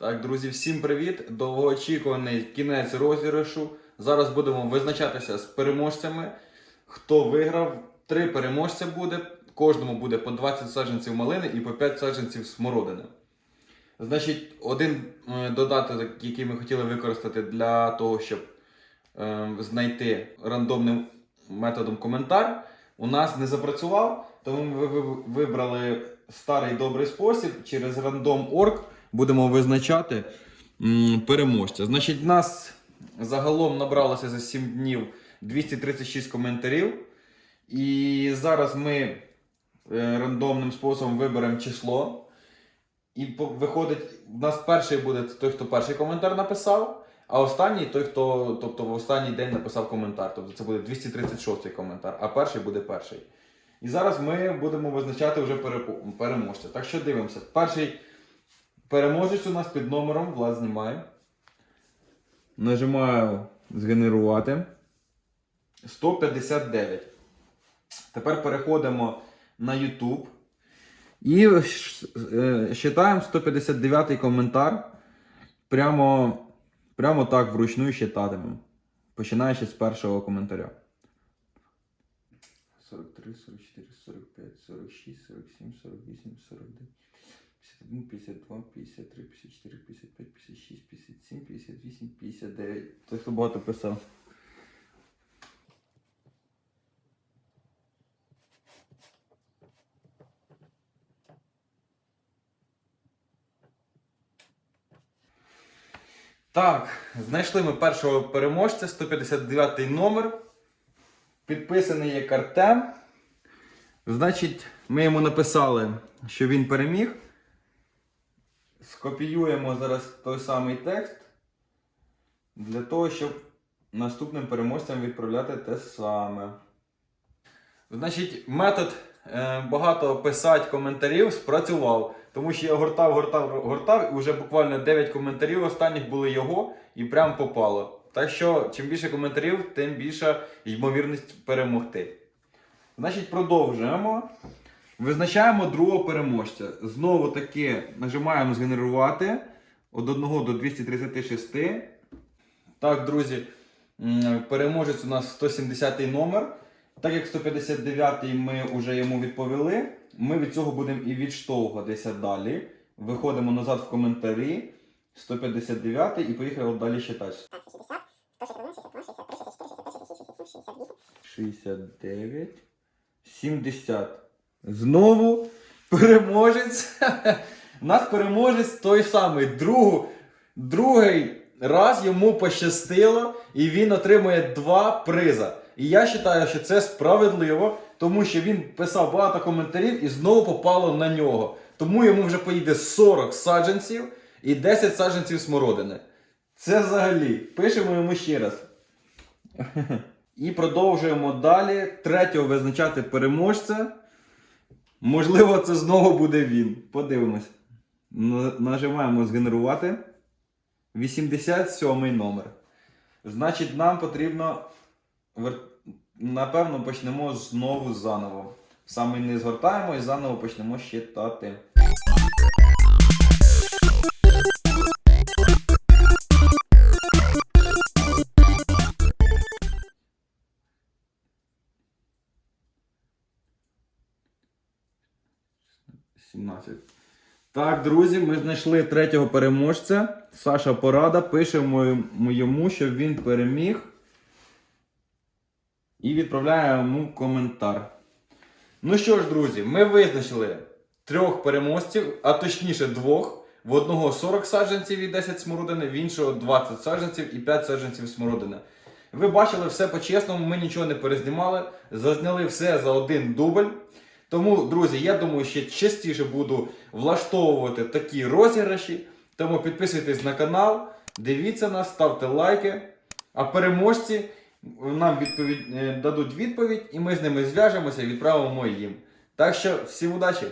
Так, друзі, всім привіт! Довгоочікуваний кінець розіграшу. Зараз будемо визначатися з переможцями. Хто виграв? Три переможця буде. Кожному буде по 20 саджанців малини і по 5 саджанців смородини. Значить, один е, додаток, який ми хотіли використати для того, щоб е, знайти рандомним методом коментар, у нас не запрацював, тому ми ви- ви- вибрали старий добрий спосіб через random.org будемо визначати переможця. Значить, нас загалом набралося за 7 днів 236 коментарів. І зараз ми е, рандомним способом виберемо число. І виходить, у нас перший буде той, хто перший коментар написав, а останній той, хто тобто, в останній день написав коментар. Тобто це буде 236 коментар, а перший буде перший. І зараз ми будемо визначати вже переможця. Так що дивимося. Перший переможець у нас під номером, Влад знімає. Нажимаю згенерувати. 159. Тепер переходимо на YouTube. І е, считаємо 159 коментар. Прямо, прямо так вручну считатимемо. Починаючи з першого коментаря. 43, 44, 45, 46, 47, 48, 49, 51, 52, 53, 54, 55, 56, 57, 58, 59. Той, хто багато писав. Так, знайшли ми першого переможця, 159 номер. Підписаний як Артем. Значить, ми йому написали, що він переміг. Скопіюємо зараз той самий текст для того, щоб наступним переможцям відправляти те саме. Значить, метод е, багато писати коментарів спрацював. Тому що я гортав, гортав, гортав, і вже буквально 9 коментарів останніх були його, і прям попало. Так що, чим більше коментарів, тим більша ймовірність перемогти. Значить, продовжуємо. Визначаємо другого переможця. Знову таки нажимаємо згенерувати від 1 до 236. Так, друзі, переможець у нас 170 номер. Так як 159 ми вже йому відповіли, ми від цього будемо і відштовхуватися далі. Виходимо назад в коментарі. 159 і поїхали далі читати. 69. 70. Знову переможець. У нас переможець той самий. Другу, другий раз йому пощастило, і він отримує два приза. І я вважаю, що це справедливо, тому що він писав багато коментарів і знову попало на нього. Тому йому вже поїде 40 саджанців і 10 саджанців смородини. Це взагалі. Пишемо йому ще раз. І продовжуємо далі. Третього визначати переможця. Можливо, це знову буде він. Подивимось. Нажимаємо згенерувати. 87 номер. Значить, нам потрібно. Напевно, почнемо знову заново. Саме не згортаємо і заново почнемо щитати. Сімнадцять. Так, друзі, ми знайшли третього переможця. Саша Порада. Пишемо йому, щоб він переміг. І відправляємо йому коментар. Ну що ж, друзі, ми визначили трьох переможців, а точніше двох. В одного 40 саджанців і 10 смородини, в іншого 20 саджанців і 5 саджанців смородини. Ви бачили все по-чесному, ми нічого не перезнімали, зазняли все за один дубль. Тому, друзі, я думаю, ще частіше буду влаштовувати такі розіграші. Тому підписуйтесь на канал, дивіться нас, ставте лайки. А переможці нам відповідь, е, дадуть відповідь, і ми з ними зв'яжемося і відправимо їм. Так що всім удачі!